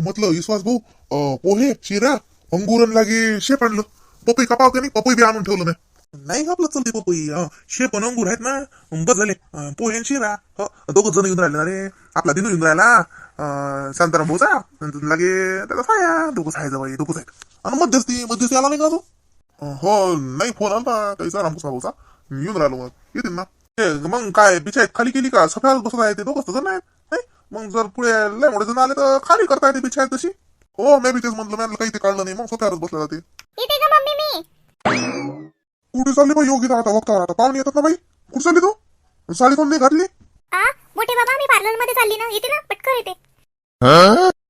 म्हटलं विश्वास भाऊ अं, पोहे शिरा अंगुरण लागे शेप आणलं. पपई कापाव का नाही पपई बी आणून ठेवलं नाही नाही आपलं चलते पपई. शेप आणि अंगूर आहेत ना बस झाले. अं, पोहे आणि शिरा. हो, दोघ जण येऊन राहिले ना रे. आपला दिनू येऊन राहिला. अं, शांताराम भाऊचा. नंतर लागे त्याचा साया. दोघं आहे जवळ दोघं आहेत. आणि मध्यस्थी मध्यस्थी आला नाही का अजून? हो नाही फोन आला त्याचा रामकृष्ण भाऊचा येऊन राहिलो मग. येतील ना. ते मग काय बिछायत खाली केली का? सफायला बसत आहे ते दोघं जण आहेत. नाही मग जर पुढे लय मोठे जण आले तर खाली करता येते बिछायत तशी? हो मी बी तेच म्हटलं मी काही ते काढलं नाही मग सोफ्यावरच बसलं जाते. येते का मम्मी मी? कुठे चालली बाई योगी आता वक्ता आता पाहुणे येतात ना बाई. कुठे चालली तू? साडी कोण नाही घातली? आ मोठे बाबा मी पार्लरमध्ये चालली ना. येते ना पटकन येते.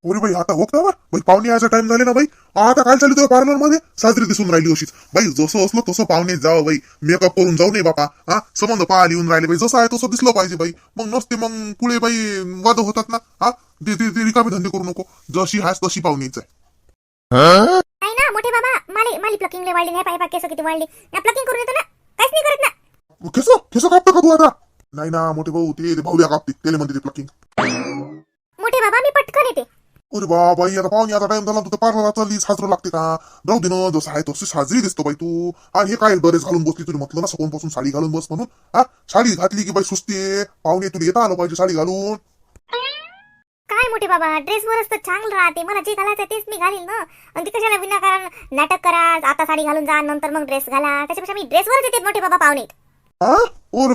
अरे बाई आता वक्तावर बाई पाहुणे यायचा टाइम झाले ना बाई. आता काय चालू तुझ्या पार्लरमध्ये? साजरी दिसून राहिली अशीच. बाई जसं असलं तसं पाहुणे जावं बाई. मेकअप करून जाऊ नये बापा. हा संबंध पाहा लिहून राहिले बाई. जसं आहे तसं दिसलं पाहिजे बाई. मग नसते मग पुढे बाई वाद होतात ना? हा ते रिकामे धंदे करू नको. जशी हास तशी पाहुणेच आहे. नाही ना मोठे बाबा माले माली प्लकिंग ले वाढली नाही पाहिजे केस किती वाढली. ना प्लकिंग करून येतो ना. काहीच नाही करत ना. केस केस कापतं का तू आता? नाही ना मोठे भाऊ ते भाऊया कापते. त्याला म्हणते ते प्लकिंग मोठे बाबा मी पटकन येते. अरे बा बाई आता पाहुणे आता टाइम झाला तू पार्लरला चालली साजरं लागते का? राहू दे ना जसं आहे तशी साजरी दिसतो बाई तू. आणि हे काय बरेच घालून बसली तुला म्हटलं ना सकाळून पासून साडी घालून बस म्हणून. हा साडी घातली की बाई सुस्ती पाहुणे तुला येता आलं पाहिजे साडी घालून. काय मोठे बाबा ड्रेसवरच तर चांगलं राहते. मला जे घालायचं तेच मी घालील ना. आणि ते कशाला विनाकारण नाटक करा आता साडी घालून जा नंतर मग ड्रेस घाला. त्याच्यापेक्षा मी ड्रेसवरच येते मोठे बाबा पाहुणे हा?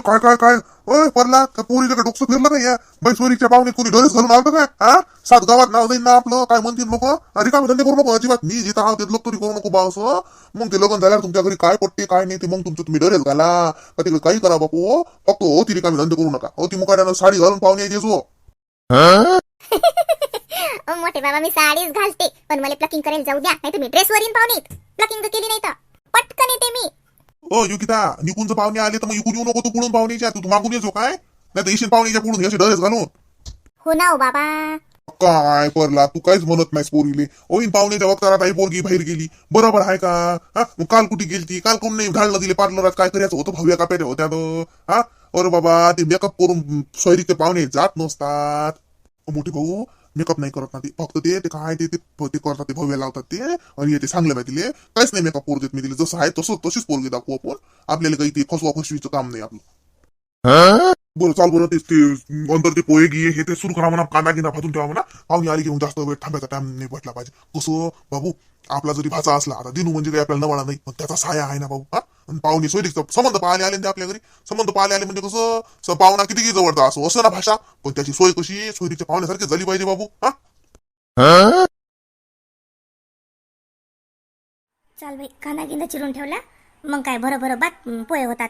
काय काय काय? ओय परला का पोरीला डोकसं फिरलं नाही या बाई सोरीच्या पाहुणे कोणी डोळेच घालून आलं काय? हा? सात गावात नाव देईन ना आपलं काय म्हणतील लोक? रिकामे धंदे करू नको अजिबात. मी जिथं आहोत ते लोक तरी करू नको बावस मग ते लग्न झाल्यावर तुमच्या घरी काय पडते काय नाही ते मग तुमचं तुम्ही डरेच घाला. का तिकडे काही करा बापू हो? फक्त हो ती रिकामे धंदे करू नका. हो ती मुकाट्यानं साडी घालून पाहुणे येते हो मोठे बाबा मी साडीच घालते. पण मला प्लकिंग करायला जाऊ द्या. नाही तुम्ही ड्रेसवर येईन पाहुणे प्लकिंग केली नाही तर. पटकन येते मी. हो योगिता निकून जर पाहुणे आले तर मग इकून येऊ नको तू पुढून पाहुणेच्या तू मागून येतो काय. नाही तर येशील पाहुणेच्या पुढून असे डरेस घालून. हो ना हो बाबा. काय परला तू काहीच म्हणत नाहीस पोरीले. ओईन पाहुण्याच्या वक्ताला काही पोरगी बाहेर गेली. बरोबर आहे का? हा? मग काल कुठे गेलती? काल कोण नाही घालणं दिले पार्लरात? काय करायचं होतं भाव्या काप्याच्या होत्या तो हा? अरे बाबा ते मेकअप करून सोयरीचे पाहुणे जात नसतात. मोठे भाऊ मेकअप नाही करत ना फक्त ते ते काय ते ते ते करतात ते भव्य लावतात ते. आणि ते चांगले माहिती काहीच नाही मेकअप करू देत मी दिले जसं आहे तसं तशीच पोरगी दाखवू आपण. आपल्याला काही ते फसवा फसवीचं काम नाही आपलं. बरं चाल बरं ते ते ते पोहे गिये हे ते सुरू करा म्हणा. कांदा गिंदा भाजून ठेवा म्हणा. पाहुणे आली घेऊन जास्त वेळ थांबायचा टाइम नाही भेटला पाहिजे. कसं बाबू? आपला जरी भाचा असला आता दिनू म्हणजे काही आपल्याला नवाळा नाही पण त्याचा साया आहे ना बाबू हा? आणि पाहुणे सोयरीक संबंध पाहिले आले ना ते आपल्या घरी. संबंध पाहिले आले म्हणजे कसं स- पाहुणा किती किती जवळचा असो असं ना भाषा. पण त्याची सोय कशी? सोयरीच्या पाहुण्यासारखी झाली पाहिजे बाबू हा? चाल बाई कांदा गिंदा चिरून ठेवला. मग काय बरं बरं बात पोहे होतात.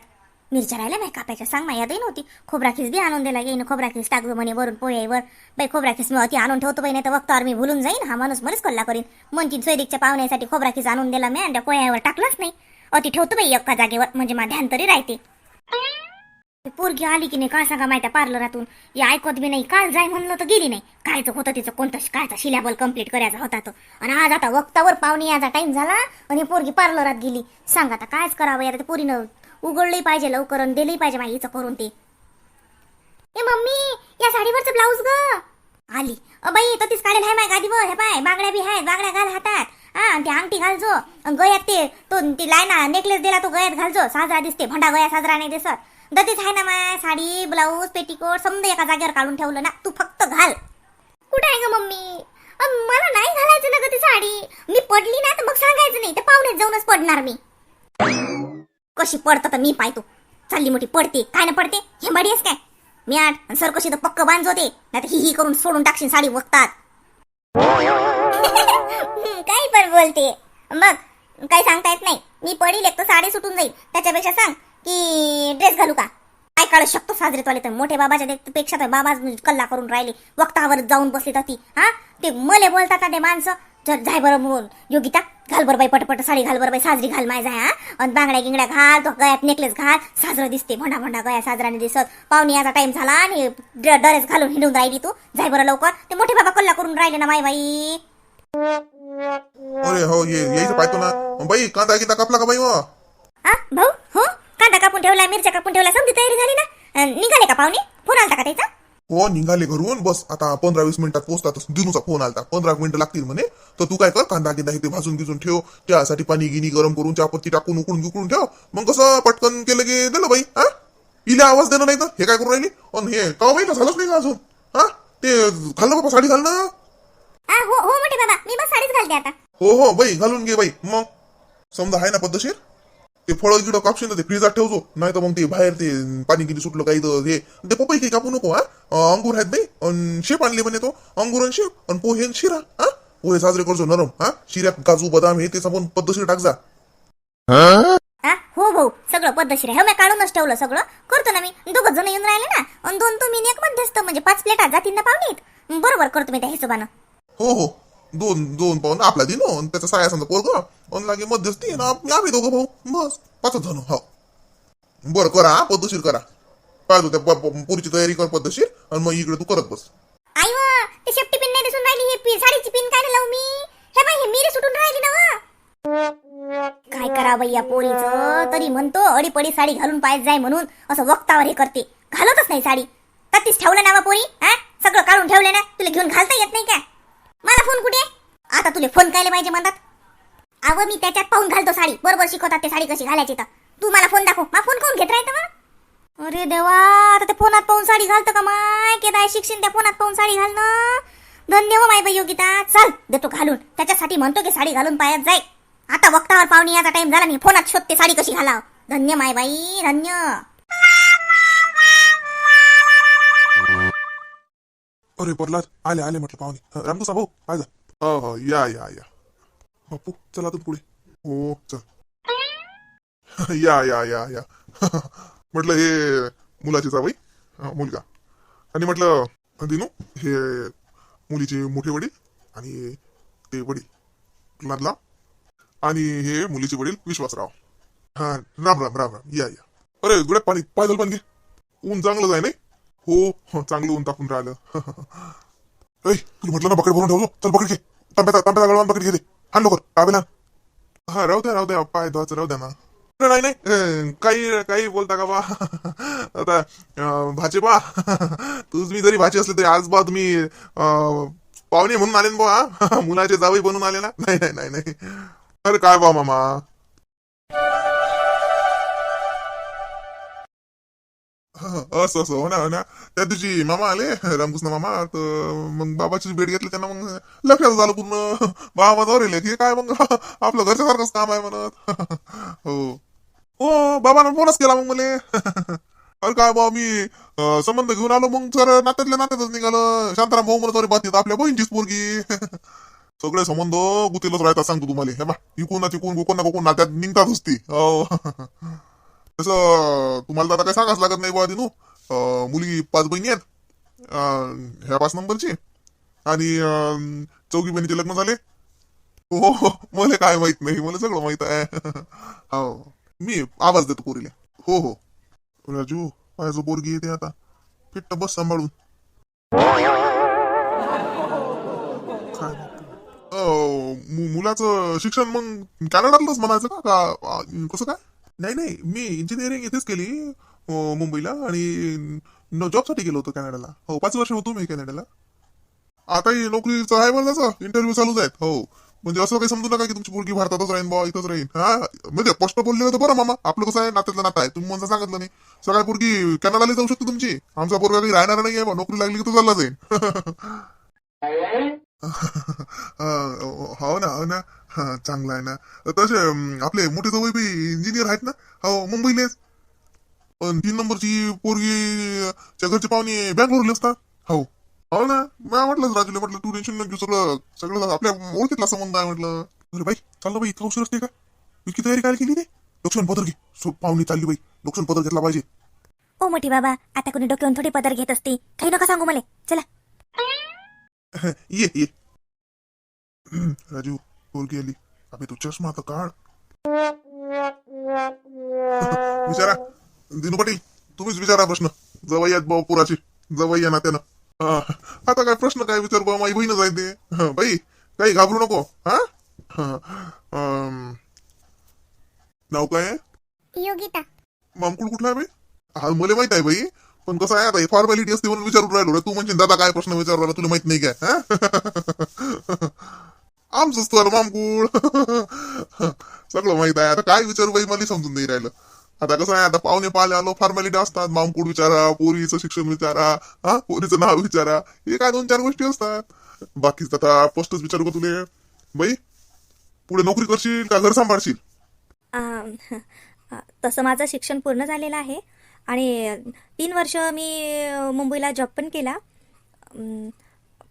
मिरच्या राहिल्या बाई कापायच्या. सांग माहिती यादही नव्हती. खोबरा खीस बी आणून दिला येईन खोबरा खीस टाकू म्हणे वरून पोळ्यावर बाई खोबरा खीस मी अति आणून ठेवतो बाई नाही तर वक्तावर मी भुलून जाईन. हा माणूस मरेच कल्ला करीन. म्हणतील सैनिकच्या पाहुण्यासाठी खोबरा खीस आणून दिला मी आणि त्या पोळ्यावर टाकलाच नाही. अति ठेवतो बाई एका जागेवर म्हणजे माझ्या ध्यान तरी राहते. पोरगी आली की नाही काय सांगा माहिती पार्लरातून? या ऐकत बी नाही काल जाय म्हणलं तर गेली नाही. कायचं होतं तिचं कोणतं कायचा सिलेबल कंप्लीट करायचा होता तो. आणि आज आता वक्तावर पाहुणे याचा टाइम झाला आणि पोरगी पार्लरात गेली. सांग आता कायच करावं यार पोरीनं उघडलंही पाहिजे लवकर आणि दिलंही पाहिजे माहितीचं करून ते. ए मम्मी या साडीवरचं ब्लाऊज ग. आली. अ बाई तर तीच काढेल हाय माय गादीवर हे पाय बांगड्या बी आहेत बांगड्या घाल हातात. हा ती अंगठी घालजो. गळ्यात ते तो ती लायना नेकलेस दिला तो गळ्यात घालजो. साजरा दिसते. भंडा गळ्या साजरा नाही दिसत. दतीच आहे ना माय साडी ब्लाऊज पेटीकोट समजा एका जागेवर काढून ठेवलं ना. तू फक्त घाल. कुठे आहे ग मम्मी? मला नाही घालायचं ना ती साडी. मी पडली ना तर मग सांगायचं नाही. तर पाहुण्यात जाऊनच पडणार मी. कशी पडतं तर मी पाहतो. चालली मोठी पडते. काय ना पडते? हे बडीस काय? मी आठ सर कशी तर पक्क बांधते नाही तर ही ही करून सोडून टाकशील साडी बघतात काही पण बोलते. मग काही सांगता येत नाही. मी पडील एक तर साडी सुटून जाईल. त्याच्यापेक्षा सांग की ड्रेस घालू का? काय काढू शकतो साजरे तोले तर? मोठे बाबाच्या पेक्षा तर बाबा कल्ला करून राहिले. वक्तावर जाऊन बसली तर ती हा? ते मले बोलतात ते माणसं. जर जाय बरं बोल योगिता घाल बरं बाई पटपट साडी घाल बरं बाई साजरी घाल माय जाय हा? आणि बांगड्या गिंगड्या घाल तो गळ्यात नेकलेस घाल साजरं दिसते भंडा भंडा गळ्या साजराने दिसत. पाहुणे याचा टाइम झाला आणि ड्र- ड्रेस घालून हिंडून राहिली तू. जाय बरं लवकर. ते मोठे बाबा कल्ला करून राहिले ना माय बाई. अरे हो ये यायचं पाहतो ना. बाई कांदा गिंदा कापला का बाई हो भाऊ हो? कांदा कापून ठेवला मिरच्या कापून ठेवला समजी तयारी झाली ना? निघाले का पाहुणे? फोन आलता का त्याचा? हो निघाले घरून बस आता पंधरा वीस मिनिटात पोहोचतातच. दिनूचा फोन आलता. पंधरा मिनिटं लागतील म्हणे. तर तू काय कर कांदा गिंदा इथे भाजून गिजून ठेव. चहासाठी पाणी गिनी गरम करून चहापत्ती टाकून उकळून उकळून ठेव. मग कसं पटकन केलं की दिलं बाई हा? इले आवाज देणं नाही तर? हे काय करून राहिली? आणि हे का बाई झालंच नाही का अजून? हा? ते घाल ना बाबा साडी घाल ना हो हो मोठे बाबा. मी बस साडीच घालते आता. हो हो बाई घालून घे बाई. मग? समजा आहे ना पद्धतशीर? ते फळं गिडं कापशील ना ते फ्रीजात ठेवतो नाही तर मग ते बाहेर ते पाणी गिरी सुटलं काही तर हे. ते पपई काही कापू नको हा. अंगूर आहेत बाई अन शेप आणले म्हणे तो अंगूर आणि शेप आणि पोहे आणि शिरा हा. पोहे साजरे करतो नरम हा. शिऱ्यात काजू बदाम हे त्याचा पण पद्धतशीर टाक जा. आ हो भाऊ सगळं पद्धतशीर आहे. हो मी काढूनच ठेवलं सगळं. करतो ना मी. दोघं जण येऊन राहिले ना. दोन तुम्ही आणि एक मध्यस्थ म्हणजे पाच प्लेटा जातील ना पाहुणीत बरोबर करतो मी त्या हिशोबानं. हो हो. दोन दोन पाहून आपला दिन आणि त्याचा साया समजा पोरग आणि लागे मध्यस्थी ना आम्ही आम्ही दोघं भाऊ बस. पाचच जण हो. बरं करा हा, पद्धतशीर करा. पाहतो त्या पुरीची तयारी कर पद्धतशीर आणि मग इकडे तू करत बस. आई हो, वा ते शेपटी पिन नाही दिसून राहिली हे साडीची पिन काय लावू मी? हे बाई हे मिरी सुटून राहिली ना काय करा बाई या पोरीचं? तरी म्हणतो अडीपडी साडी घालून पाहिजे जाय म्हणून असं वक्तावर हे करते. घालतच नाही साडी. तत्तीच ठेवलं ना बा पोरी हा? सगळं काढून ठेवलं ना तुला घेऊन घालता येत नाही का? मला फोन कुठे? आता तुले फोन कायले पाहिजे म्हणतात अव मी त्याच्यात पाहून घालतो साडी. बरोबर शिकवतात ते साडी कशी घालायची तर. तू मला फोन दाखव. मा फोन कोण घेत राहतं मग? अरे देवा आता ते फोनात पाहून साडी घालतं का माय? केदाय शिक्षण त्या फोनात पाहून साडी घालणं? धन्य हो माय बाई योगिता. चल देतो घालून. त्याच्यासाठी म्हणतो की साडी घालून पायात जाय. आता वक्तावर पाहुणी याचा टाइम झाला मी फोनात शोधते साडी कशी घालाव. धन्य माय बाई धन्य. अरे प्रल्हाद आले आले म्हटलं पाहुणे. रामदू भाऊ काय जा हो हो या या या. बापू चला तू पुढे. हो चल. या या या या. म्हटलं हे मुलाची जावई मुलगा. आणि म्हटलं दिनू हे मुलीचे मोठे वडील आणि ते वडील प्रल्हादला आणि हे मुलीचे वडील विश्वासराव. हा राम राम राम राम. या या. अरे गुड्यात पाणी पायदल पण घे. ऊन चांगलं आहे नाही? हो चांगलं ऊन तापून राहिलं. ऐ तुला म्हटलं ना बकेट भरून ठेवतो चल बकेट घे. तांब्या तांब्याचा गळवान बकेट घे दे आण लवकर. टावेल हा राहू द्या राहू द्या. पाय धुवायचं राहू द्या ना. नाही नाही काही काही बोलता का बा? आता अं, भाचे बा तूच मी जरी भाचे असले तरी आज बा तुम्ही अं, पाहुणे म्हणून आले ना बा मुलाचे जावई बनून आले ना? नाही नाही नाही नाही. अरे काय बा मामा? असं असं हो ना हो ना त्या दिवशी मामा आले रामकृष्ण मामा तर मग बाबाची भेट घेतली त्यांना मग लक्षात झालं पूर्ण. बाबा जवळ येले की काय मग? आपलं घरच्या सारखंच काम आहे म्हणत. हो. हो बाबानं फोनच केला मग मले. अरे काय बा मी संबंध घेऊन आलो मग सर नात्यातल्या नात्यातच निघालं. शांताराम भाऊ म्हणत अरे बातमीत आपल्या बहिणचीच पोरगी. सगळे संबंध गुतीलच राहतात सांगतो तुम्हाला. हे बा इकून ना तिकून गोकून ना गोकून नात्यात निघतात असती हो. तसं तुम्हाला तर आता काय सांगाच लागत नाही बुवा दिनू. अं, मुलगी पाच बहिणी आहेत. अं, ह्या पाच नंबरची. आणि अं, चौघी बहिणीचे लग्न झाले. हो, हो हो मला काय माहीत नाही. मला सगळं माहीत आहे. हो. मी आवाज देतो पोरीला. हो हो. राजू माझं पोरगी येते आता. फिट्ट बस सांभाळून. काय अं, मु- मुलाचं शिक्षण मग कॅनडातलंच म्हणायचं का? का कसं काय? नाही नाही. मी इंजिनिअरिंग इथेच केली अं, मुंबईला आणि जॉबसाठी गेलो होतो कॅनडाला. हो पाच वर्ष होतो मी कॅनडाला. आताही नोकरीचं आहे मला त्याचा इंटरव्ह्यू चालूच आहेत. हो. म्हणजे असं काही समजू नका की तुमची मुलगी भारतातच राहीन बा इथंच राहीन. हा म्हणजे स्पष्ट बोललेलं तर बरं मामा. आपलं कसं आहे? नात्यातलं नातं आहे. तुम्ही म्हणजे सांगितलं नाही सगळ्या पोरगी कॅनडाला जाऊ शकते तुमची. आमचा पोरगा काही राहणार नाही आहे नोकरी लागली की तो चालला जाईल. हो ना हो ना. हा, आहे ना. तसे आपले मोठे जवळ बी इंजिनियर आहेत ना? हो मुंबईलेच पण तीन नंबरची पोरगी घरचे पाहुणे बँगलोरले असतात. हो हो ना. मी म्हटलं राजूला. म्हटलं तू टेन्शन घेऊ सगळं सगळं आपल्या ओळखीतला संबंध आहे. म्हटलं अरे बाई चाललं बाई इतका उशीर असते का? इतकी तयारी काय केली रे? लोकशन पदर घे. पाहुणे चालली बाई. लोकशन पदर घेतला पाहिजे. ओ मोठी बाबा आता कोणी डोक्यावरून थोडी पदर घेत असते. काही नका सांगू मला. चला. ये ये। राजू पोरगी आली। अबे तू चष्मा तर काढ। विचारा दिनू पाटील तुम्हीच विचारा प्रश्न। जवळ आहेत भाऊ पुराची जवळ या नात्यानं। हा, आता काय प्रश्न काय विचार बा माझी बहीणच आहे ते. हा, बाई काही घाबरू नको हा? हा, अम, नाव काय आहे? योगिता. मामकुळ कुठला आहे बाई? हा मला माहीत आहे बाई. पण कसं आहे आता हे फॉर्मॅलिटी असते म्हणून विचारून राहिलो रे तू म्हणजे दादा काय प्रश्न विचारू राहिला तुला माहीत नाही काय? हा? आमचंच तर सगळं माहीत आहे. आता काय विचारू बाई मला समजून नाही राहिलं. आता कसं आहे आता पाहुणे पाहिले आलो फॉर्मॅलिटी असतात. मामकुड विचारा पोरीचं शिक्षण विचारा हा? पोरीचं नाव विचारा. हे काय दोन चार गोष्टी असतात. बाकीच आता पोस्टच विचारू का तुले? बाई पुढे नोकरी करशील का घर सांभाळशील? आम, तसं माझं शिक्षण पूर्ण झालेलं आहे. आणि तीन वर्ष मी मुंबईला जॉब पण केला.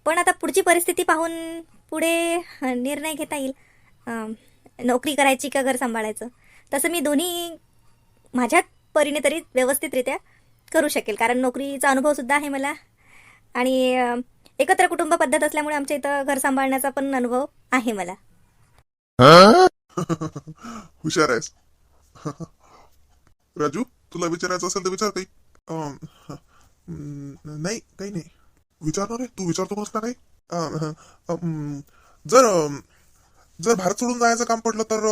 पण आता पुढची परिस्थिती पाहून पुढे निर्णय घेता येईल. नोकरी करायची का घर सांभाळायचं? तसं मी दोन्ही माझ्या परीने तरी व्यवस्थितरित्या करू शकेल. कारण नोकरीचा अनुभवसुद्धा आहे मला. आणि एकत्र कुटुंब पद्धत असल्यामुळे आमच्या इथं घर सांभाळण्याचा पण अनुभव आहे मला. हुशार आहेस. राजू? तुला विचारायचं असेल तर विचार काही. नाही काही नाही. विचारणार आहे? तू विचारतो कसला काही अं, जर जर भारत सोडून जायचं काम पडलं तर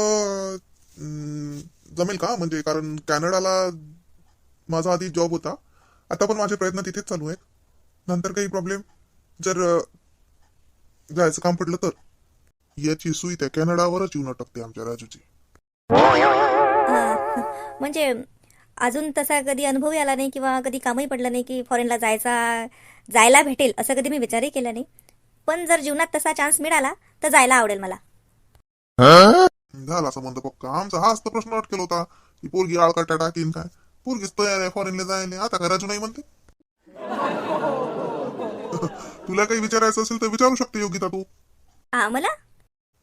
जमेल का? म्हणजे कारण कॅनडाला माझा आधी जॉब होता. आता पण माझे प्रयत्न तिथेच चालू आहेत. नंतर काही प्रॉब्लेम जर जायचं काम पडलं तर? याची सुई त्या कॅनडावरच येऊन अटकते आमच्या राजूची. म्हणजे अजून तसा कधी अनुभवही आला नाही किंवा कधी कामही पडलं नाही की फॉरेनला जायचा जायला भेटेल असं कधी मी विचारही केला नाही. पण जर जीवनात तसा चान्स मिळाला तर जायला आवडेल मला. झाला संबंध पक्का. आमचा हाच तर प्रश्न अटकेल होता. की पोरगी आळकाटा टाकीन काय? पोरगीच तयार आहे फॉरेनला जायला. आता काय राजू नाही म्हणते? तुला काही विचारायचं असेल तर विचारू शकते योगिता तू. आ, मला?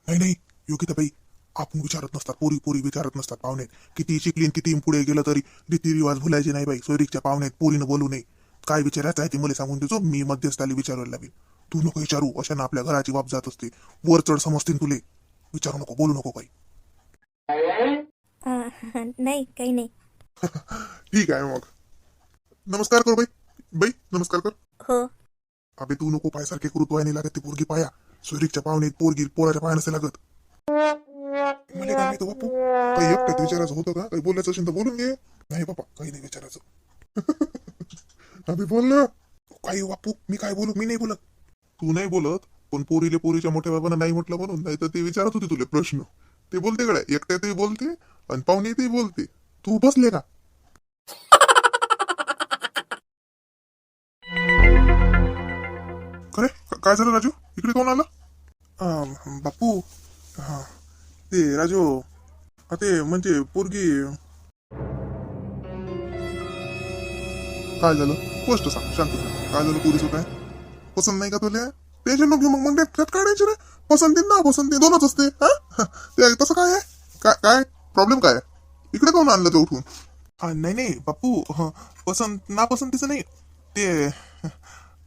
नाही नाही. योगिता बाई आपण विचारत नसतात पोरी पोरी विचारत नसतात पाहुण्यात किती शिकलीन किती पुढे गेलं तरी रीतिरिवाज भुलायचे नाही बाई. सोयरीकच्या पाहुण्यात पोरीनं बोलू नये. काय विचारायचं आहे ते मला सांगून देतो मी मध्यस्थाली विचारायला लागेल. तू नको विचारू. अशानं आपल्या घराची बाब जात असते. वर चढ समजतील तुले. विचारू नको. बोलू नको काही नाही काही नाही. ठीक आहे मग. नमस्कार कर बाई. बाई नमस्कार कर. हो. अबे तू नको पायासारखे करू तो नाही लागत. ती पोरगी पाया. सोयरीकच्या पाहुणे पोरगी पोराच्या पाया नसे लागत. मला काय माहिती बापू काही एकट्यात विचारायचं होतं का? काही बोलायचं असेल तर बोलून घे. नाही बापा काही नाही विचारायचं. अबे बोल ना. काही बापू मी काय बोलू? मी नाही बोलत. तू नाही बोलत पण पोरीले पोरीच्या मोठ्या बाबांना नाही म्हटलं म्हणून नाही तर ते विचारत होते तुले प्रश्न. ते बोलते गड्या एकट्यातही बोलते आणि पाहुणे ते बोलते. तू बसले का? खरे काय झालं राजू? इकडे कोण आला? बापू राजू ते म्हणजे पोरगी. काय झालं? गोष्ट सांग शांत. काय झालं पोरीचं काय? पसंत नाही का तुला? टेन्शन नको घेऊ मग मग त्यात काढायचे रे. पसंती ना पसंती दोनच असते हा? ते तसं काय आहे? काय काय? प्रॉब्लेम काय आहे? इकडे कोण आणलं ते उठून? हा, नाही नाही बापू हं, पसंत नापसंतीचं नाही. ते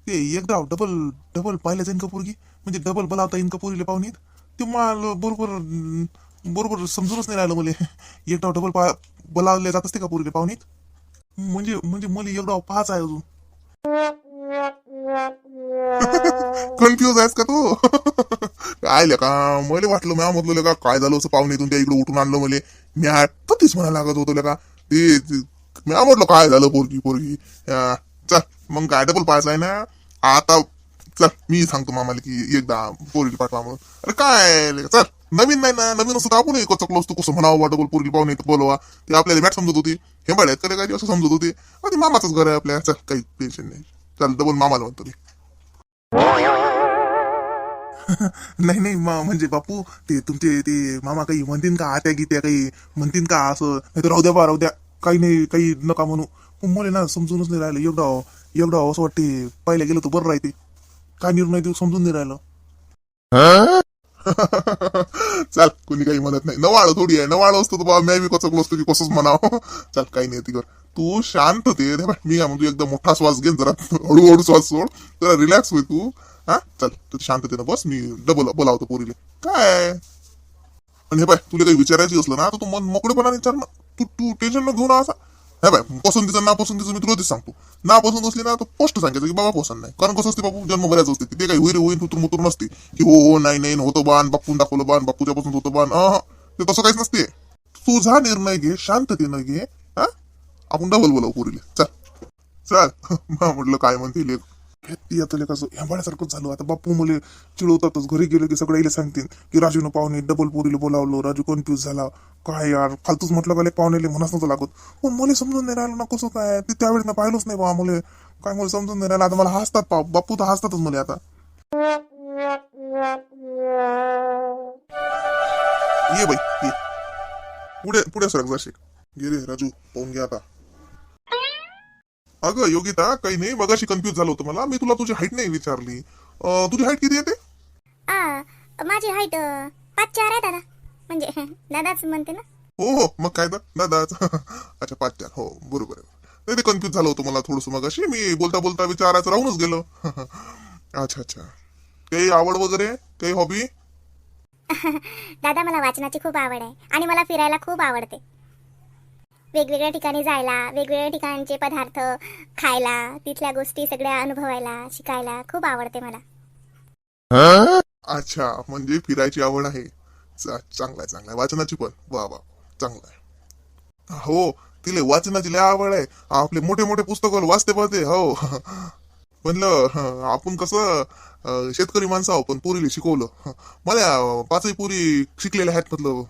ते एकदा डबल डबल पाहिलं जाईन का पोरगी? म्हणजे डबल बलावता येईन का पोरीला पाहुणीत? ते मला बरोबर बरोबर समजूनच नाही राहिलं मला. एकदा डबल पा बोलावले जात असते का पोरीला पाहुणीत? म्हणजे म्हणजे मला एकदा पाहाच आहे अजून. कन्फ्युज आहेस का तू? काय का मला वाटलं म्या म्हटलं का काय झालं असं पाहुणे त्या इकडे उठून आणलं मला. म्या तीच म्हणा लागत होतो का ते म्या म्हटलं काय झालं पोरगी पोरगी? चल मग काय डबल पाहायचं आहे ना? आता चल मी सांगतो मामाला की एकदा पोरीला पाठवा म्हणून. अरे काय ले, चल नवीन नाही ना नवीन असं तर आपण एक चकलो असतो कसं म्हणावं डबल पोरीला पाहुणे बोलवा. ते आपल्याला मॅट समजत होती. हे बघ करे काय असं समजत होते. अरे मामाचंच घर आहे आपल्या. चल काही टेन्शन नाही. चल डबल मामाला म्हणतो मी. नाही नाही मा- म्हणजे बापू ते तुमचे ते मामा काही म्हणतील का आत्या गीत्या काही म्हणतील का असं? नाही तर राहू द्या बा राहू द्या. काही नाही काही नका म्हणू. पण मला ना समजूनच नाही राहिलं. एवढा एवढा असं वाटते पाहिलं गेलं तर बरं राहते. काय निर्णय देऊ समजून नाही राहिलं. चाल कोणी काही म्हणत नाही. नवाळ थोडी आहे नवाळ असतो तर बाबा मी कचकलो असतो की कसंच म्हणावं. चल काही नाही तिकडं तू शांत ते. मी काय म्हणतो एकदम मोठा श्वास घे जरा हळूहळू श्वास सोड. जरा रिलॅक्स होई तू. हा? चल तू शांततेनं बस मी डबल बोलावतो पोरीले. काय? आणि हे बाय तुला काही विचारायची असलं ना तर तू मन मोकळेपणाने विचार ना. तू तू टेन्शन न घेऊ ना असा. हे बाय पसंतीचं ना पसंतीचं मी तुला तेच सांगतो. ना पसंत असली ना तर स्पष्ट सांगायचं की बाबा पसंत नाही. कारण कसं असते बापू जन्म बऱ्याच असते. ते काही होईल होईल तुतूर मुतूर नसते. की हो हो नाही नाही होतं बाण बापून दाखवलं बाण बापूच्या पसंत होतं बाण. अहं, ते तसं काहीच नसते. तुझा निर्णय घे शांततेनं घे हा आपण डबल बोलावू पुरीले. चल. चल. म्हटलं काय म्हणते लेख. हे ती आता लेखाचं ह्याबाळ्यासारखंच झालं. आता बापू मुले चिडवतातच. घरी गेले की सगळे सांगतील की राजूनं पाहुणे डबल पोरीला बोलावलं. राजू कन्फ्यूज झाला. काय यार? फालतूच म्हटलं का पाहुणेले म्हणाच नव्हतं लागत. पण मला समजून नाही राहिलं ना कसं काय? ते त्यावेळेस ना पाहिलंच नाही बा मुले. काय मला समजून नाही राहिलं? आता मला हसतात पाव बापू तर हसतातच मुले आता. ये बाई ये. पुढे पुढे सरक जाशील. गे रे राजू. पाहून घ्या आता. अगं योगिता काही नाही मगाशी कन्फ्युज झालं होतं मला. मी तुला तुझी हाईट नाही विचारली. अं, तुझी हाईट किती येते आ माझी हाईट पाच चार आहे दादा. म्हणजे दादाच म्हणते ना. हो हो मग काय तर? दादाच. अच्छा पाच चार हो बरोबर आहे. नाही ते कन्फ्युज झालं होतं मला थोडस मगाशी. मी बोलता बोलता विचारायचं राहूनच गेलो. अच्छा अच्छा. काही आवड वगैरे? काही हॉबी दादा मला वाचनाची खूप आवड आहे आणि मला फिरायला खूप आवडते. वेगवेगळ्या ठिकाणी जायला वेगवेगळ्या ठिकाणचे पदार्थ खायला तिथल्या गोष्टी सगळ्या अनुभवायला शिकायला खूप आवडते मला. अच्छा म्हणजे फिरायची आवड आहे. चांगला चांगला वाचनाची पण. वा वा चांगलं आहे. हो तिले वाचनाची लय आवड आहे. आपले मोठे मोठे पुस्तक वाचते पाहते हो. म्हणलं आपण कसं शेतकरी माणसं आहो पण पोरीला शिकवलं. मला पाचही पोरी शिकलेल्या आहेत म्हटलं.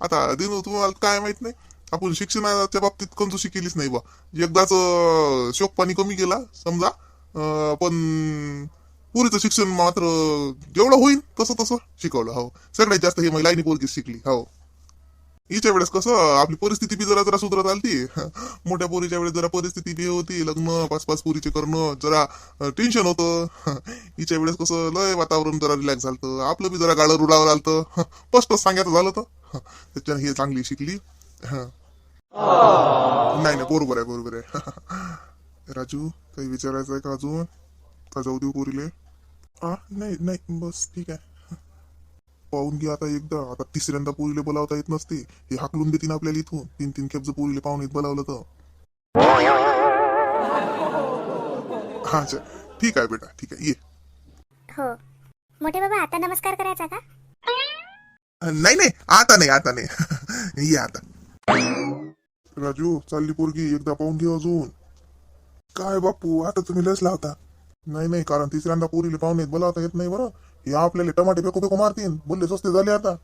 आता दिनू तुम्हाला काय माहीत नाही? आपण शिक्षणाच्या बाबतीत कंजूशी केलीच नाही बा एकदाच शोक पाणी कमी केला समजा. पण पुरीचं शिक्षण मात्र जेवढं होईल तसं तसं शिकवलं हो. सगळ्यात जास्त हे महिलांनी पोरगी शिकली हो. हिच्या वेळेस कसं आपली परिस्थिती बी जरा जरा सुधरत आलती. मोठ्या पोरीच्या वेळेस जरा परिस्थिती बी होती लग्न पाच पाच पोरीचे करणं जरा टेन्शन होतं. हिच्या वेळेस कसं लय वातावरण जरा रिलॅक्स झालं आपलं बी जरा गाडं रुडावर आलतं स्पष्ट सांगायचं झालं तर. त्याच्यानं हे चांगली शिकली. हं. नाही नाही बरोबर आहे बरोबर आहे. राजू काही विचारायचं आहे का अजून? का जाऊ देऊ पोरीले? आ नाही नाही बस ठीक आहे. पाहून घ्या आता एकदा. आता तिसऱ्यांदा पोरीले बोलावता येत नसते. हे हाकलून देतील आपल्याला इथून. तीन तीन खेप जर पोरीले पाहुणे बोलावलं तर. हा ठीक आहे बेटा ठीक आहे. ये. हो. मोठे बाबा आता नमस्कार करायचा का? नाही नाही आता नाही आता नाही. ये आता. राजू चालली पोरगी एकदा पाहून घे अजून. काय बापू आता तुम्ही लस लावता. नाही नाही कारण तिसऱ्यांदा पोरीले पाहुणे बोलावता येत नाही बरं. हे आपल्याला टमाटे फेको फेको मारतीन. बोलले स्वस्त झाले आता.